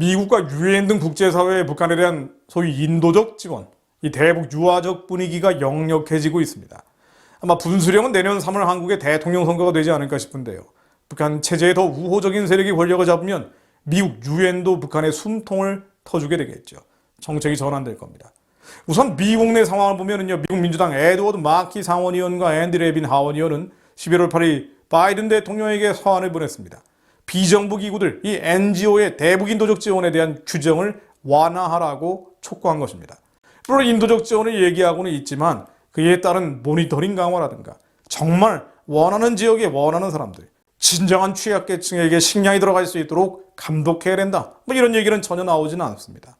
미국과 유엔 등 국제사회의 북한에 대한 소위 인도적 지원, 이 대북 유화적 분위기가 역력해지고 있습니다. 아마 분수령은 내년 3월 한국의 대통령 선거가 되지 않을까 싶은데요. 북한 체제에 더 우호적인 세력이 권력을 잡으면 미국 유엔도 북한의 숨통을 터주게 되겠죠. 정책이 전환될 겁니다. 우선 미국 내 상황을 보면은요, 미국 민주당 에드워드 마키 상원의원과 앤디 레빈 하원의원은 11월 8일 바이든 대통령에게 서한을 보냈습니다. 비정부 기구들, 이 NGO의 대북 인도적 지원에 대한 규정을 완화하라고 촉구한 것입니다. 물론 인도적 지원을 얘기하고는 있지만 그에 따른 모니터링 강화라든가 정말 원하는 지역에 원하는 사람들, 진정한 취약계층에게 식량이 들어갈 수 있도록 감독해야 된다. 뭐 이런 얘기는 전혀 나오지는 않습니다.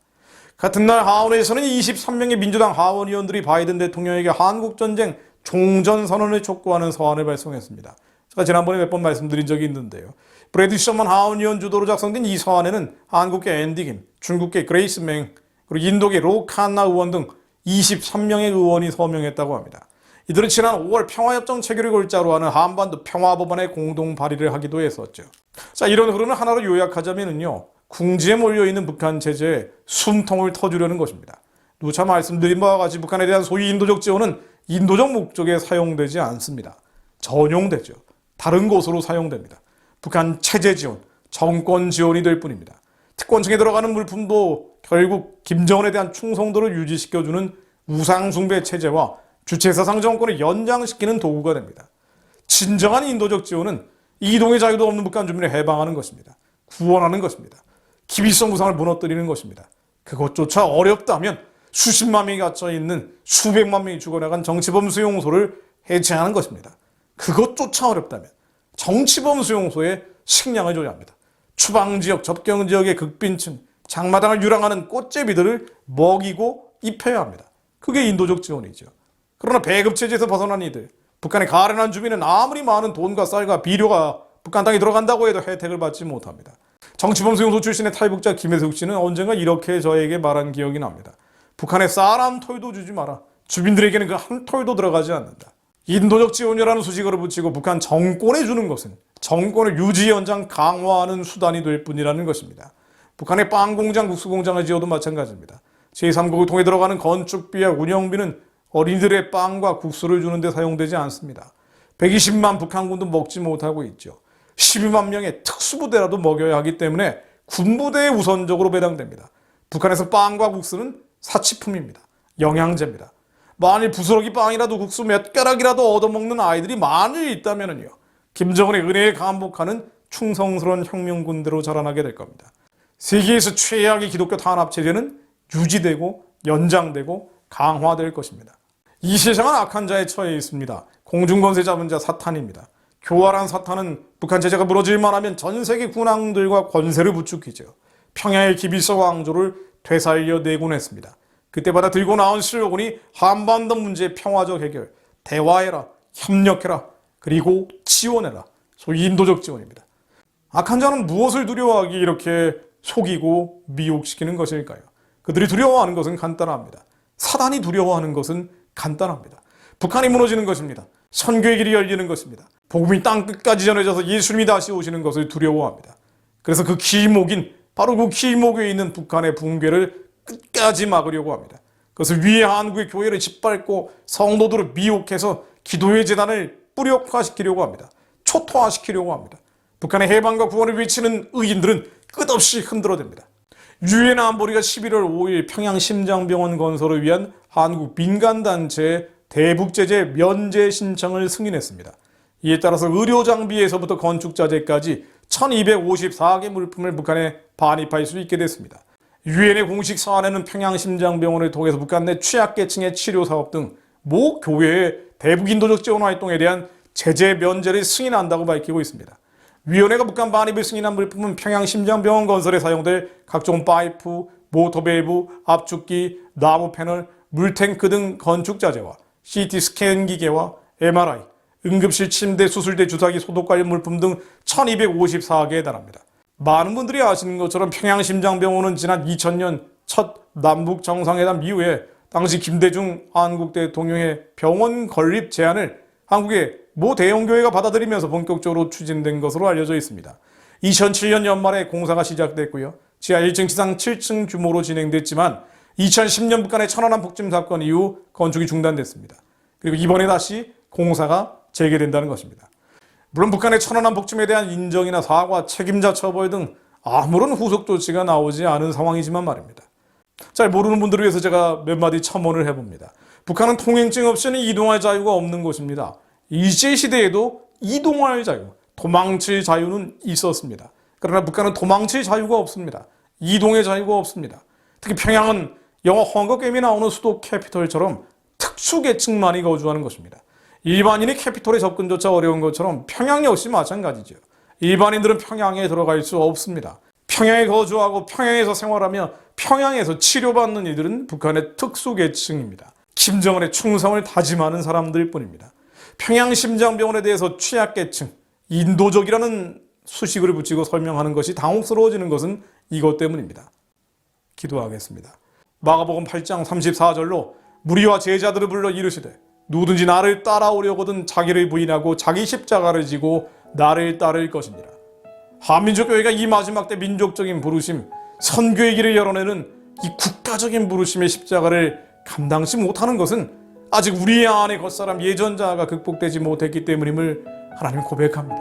같은 날 하원에서는 23명의 민주당 하원 의원들이 바이든 대통령에게 한국 전쟁 종전 선언을 촉구하는 서한을 발송했습니다. 제가 지난번에 몇 번 말씀드린 적이 있는데요. 브래드 셔먼 하원 의원 주도로 작성된 이 서한에는 한국계 앤디 김, 중국계 그레이스 맹, 그리고 인도계 로칸나 의원 등 23명의 의원이 서명했다고 합니다. 이들은 지난 5월 평화협정 체결을 골자로 하는 한반도 평화법안의 공동 발의를 하기도 했었죠. 자, 이런 흐름을 하나로 요약하자면요. 궁지에 몰려있는 북한 체제에 숨통을 터주려는 것입니다. 누차 말씀드린 바와 같이 북한에 대한 소위 인도적 지원은 인도적 목적에 사용되지 않습니다. 전용되죠. 다른 곳으로 사용됩니다. 북한 체제 지원, 정권 지원이 될 뿐입니다. 특권층에 들어가는 물품도 결국 김정은에 대한 충성도를 유지시켜주는 우상숭배 체제와 주체사상 정권을 연장시키는 도구가 됩니다. 진정한 인도적 지원은 이동의 자유도 없는 북한 주민을 해방하는 것입니다. 구원하는 것입니다. 기비성 우상을 무너뜨리는 것입니다. 그것조차 어렵다면 수십만 명이 갇혀 있는 수백만 명이 죽어나간 정치범 수용소를 해체하는 것입니다. 그것조차 어렵다면 정치범 수용소에 식량을 줘야 합니다. 추방 지역, 접경 지역의 극빈층, 장마당을 유랑하는 꽃제비들을 먹이고 입혀야 합니다. 그게 인도적 지원이죠. 그러나 배급 체제에서 벗어난 이들, 북한의 가련한 주민은 아무리 많은 돈과 쌀과 비료가 북한 땅에 들어간다고 해도 혜택을 받지 못합니다. 정치범 수용소 출신의 탈북자 김혜숙 씨는 언젠가 이렇게 저에게 말한 기억이 납니다. 북한에 쌀 한 톨도 주지 마라. 주민들에게는 그 한 톨도 들어가지 않는다. 인도적 지원이라는 수식어를 붙이고 북한 정권에 주는 것은 정권을 유지 연장 강화하는 수단이 될 뿐이라는 것입니다. 북한의 빵 공장, 국수 공장을 지어도 마찬가지입니다. 제3국을 통해 들어가는 건축비와 운영비는 어린이들의 빵과 국수를 주는데 사용되지 않습니다. 120만 북한군도 먹지 못하고 있죠. 12만 명의 특수부대라도 먹여야 하기 때문에 군부대에 우선적으로 배당됩니다. 북한에서 빵과 국수는 사치품입니다. 영양제입니다. 만일 부스러기 빵이라도 국수 몇 가락이라도 얻어먹는 아이들이 만일 있다면요. 김정은의 은혜에 감복하는 충성스러운 혁명군대로 자라나게 될 겁니다. 세계에서 최악의 기독교 탄압 체제는 유지되고 연장되고 강화될 것입니다. 이 세상은 악한 자에 처해 있습니다. 공중권세 잡은 자 사탄입니다. 교활한 사탄은 북한 제재가 무너질만 하면 전 세계 군왕들과 권세를 부추기죠. 평야의 기비서 왕조를 되살려 내곤 했습니다. 그때마다 들고 나온 슬로건이 한반도 문제 평화적 해결, 대화해라, 협력해라, 그리고 지원해라. 소위 인도적 지원입니다. 악한 자는 무엇을 두려워하기 이렇게 속이고 미혹시키는 것일까요? 그들이 두려워하는 것은 간단합니다. 사단이 두려워하는 것은 간단합니다. 북한이 무너지는 것입니다. 선교의 길이 열리는 것입니다. 복음이 땅 끝까지 전해져서 예수님이 다시 오시는 것을 두려워합니다. 그래서 그 길목인 바로 그 길목에 있는 북한의 붕괴를 끝까지 막으려고 합니다. 그것을 위해 한국의 교회를 짓밟고 성도들을 미혹해서 기도의 재단을 뿌력화시키려고 합니다. 초토화시키려고 합니다. 북한의 해방과 구원을 외치는 의인들은 끝없이 흔들어댑니다. 유엔 안보리가 11월 5일 평양 심장병원 건설을 위한 한국 민간단체의 대북제재 면제 신청을 승인했습니다. 이에 따라서 의료 장비에서부터 건축 자재까지 1254개 물품을 북한에 반입할 수 있게 됐습니다. 유엔의 공식 사안에는 평양 심장병원을 통해서 북한 내 취약계층의 치료 사업 등 모 교회의 대북 인도적 지원 활동에 대한 제재 면제를 승인한다고 밝히고 있습니다. 위원회가 북한 반입을 승인한 물품은 평양 심장병원 건설에 사용될 각종 파이프, 모터밸브, 압축기, 나무 패널, 물탱크 등 건축 자재와 CT 스캔 기계와 MRI, 응급실 침대, 수술대, 주사기, 소독 관련 물품 등 1254개에 달합니다. 많은 분들이 아시는 것처럼 평양심장병원은 지난 2000년 첫 남북 정상회담 이후에 당시 김대중 한국 대통령의 병원 건립 제안을 한국의 모 대형교회가 받아들이면서 본격적으로 추진된 것으로 알려져 있습니다. 2007년 연말에 공사가 시작됐고요. 지하 1층 지상 7층 규모로 진행됐지만 2010년 북한의 천안함 폭침 사건 이후 건축이 중단됐습니다. 그리고 이번에 다시 공사가 재개된다는 것입니다. 물론 북한의 천안함 폭침에 대한 인정이나 사과, 책임자 처벌 등 아무런 후속 조치가 나오지 않은 상황이지만 말입니다. 잘 모르는 분들을 위해서 제가 몇 마디 첨언을 해봅니다. 북한은 통행증 없이는 이동할 자유가 없는 곳입니다. 일제 시대에도 이동할 자유, 도망칠 자유는 있었습니다. 그러나 북한은 도망칠 자유가 없습니다. 이동의 자유가 없습니다. 특히 평양은 영화 헝거 게임에 나오는 수도 캐피털처럼 특수계층만이 거주하는 것입니다. 일반인이 캐피털에 접근조차 어려운 것처럼 평양 역시 마찬가지죠. 일반인들은 평양에 들어갈 수 없습니다. 평양에 거주하고 평양에서 생활하며 평양에서 치료받는 이들은 북한의 특수계층입니다. 김정은의 충성을 다짐하는 사람들 뿐입니다. 평양 심장병원에 대해서 취약계층, 인도적이라는 수식을 붙이고 설명하는 것이 당혹스러워지는 것은 이것 때문입니다. 기도하겠습니다. 마가복음 8장 34절로 무리와 제자들을 불러 이르시되 누구든지 나를 따라오려거든 자기를 부인하고 자기 십자가를 지고 나를 따를 것이니라. 한민족 교회가 이 마지막 때 민족적인 부르심, 선교의 길을 열어내는 이 국가적인 부르심의 십자가를 감당치 못하는 것은 아직 우리 안에 겉사람 예전자가 극복되지 못했기 때문임을 하나님 고백합니다.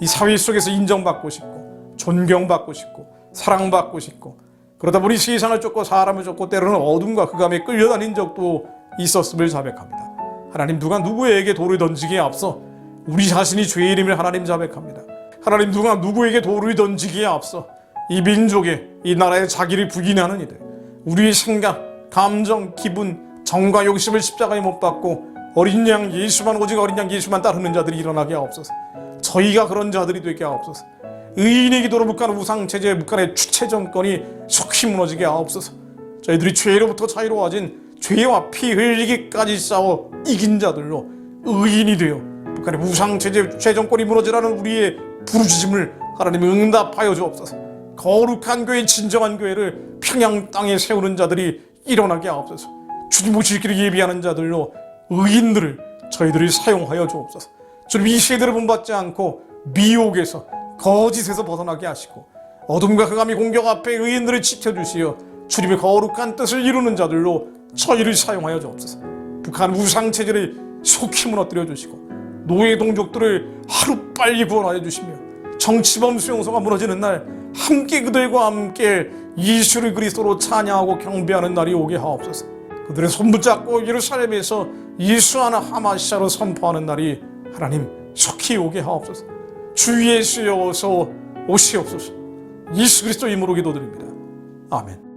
이 사회 속에서 인정받고 싶고 존경받고 싶고 사랑받고 싶고 그러다 보니 세상을 쫓고 사람을 쫓고 때로는 어둠과 흑암에 끌려다닌 적도 있었음을 자백합니다. 하나님 누가 누구에게 돌을 던지기에 앞서 우리 자신이 죄인임을 하나님 자백합니다. 하나님 누가 누구에게 돌을 던지기에 앞서 이 민족의 이 나라의 자기를 부인하는 이들 우리의 생각, 감정, 기분, 정과 욕심을 십자가에 못 박고 어린 양 예수만 오직 어린 양 예수만 따르는 자들이 일어나게 하옵소서. 저희가 그런 자들이 되게 하옵소서. 의인의 기도로 북한 우상 체제, 북한의 주체 정권이 속히 무너지게 하옵소서. 저희들이 죄로부터 자유로워진 죄와 피 흘리기까지 싸워 이긴 자들로 의인이 되어 북한의 우상체제, 주체 정권이 무너지라는 우리의 부르짖음을 하나님 응답하여 주옵소서. 거룩한 교회, 진정한 교회를 평양 땅에 세우는 자들이 일어나게 하옵소서. 주님 오실 길을 예비하는 자들로 의인들을 저희들이 사용하여 주옵소서. 주님 이 세대를 본받지 않고 미혹에서 거짓에서 벗어나게 하시고 어둠과 흑암이 공격 앞에 의인들을 지켜주시어 주님의 거룩한 뜻을 이루는 자들로 저희를 사용하여 주옵소서. 북한 우상 체제를 속히 무너뜨려 주시고 노예 동족들을 하루 빨리 구원하여 주시며 정치범 수용소가 무너지는 날 함께 그들과 함께 예수를 그리스도로 찬양하고 경배하는 날이 오게 하옵소서. 그들의 손 붙잡고 예루살렘에서 예수 하나 하마시아로 선포하는 날이 하나님 속히 오게 하옵소서. 주 예수여 어서 오시옵소서. 예수 그리스도 이름으로 기도드립니다. 아멘.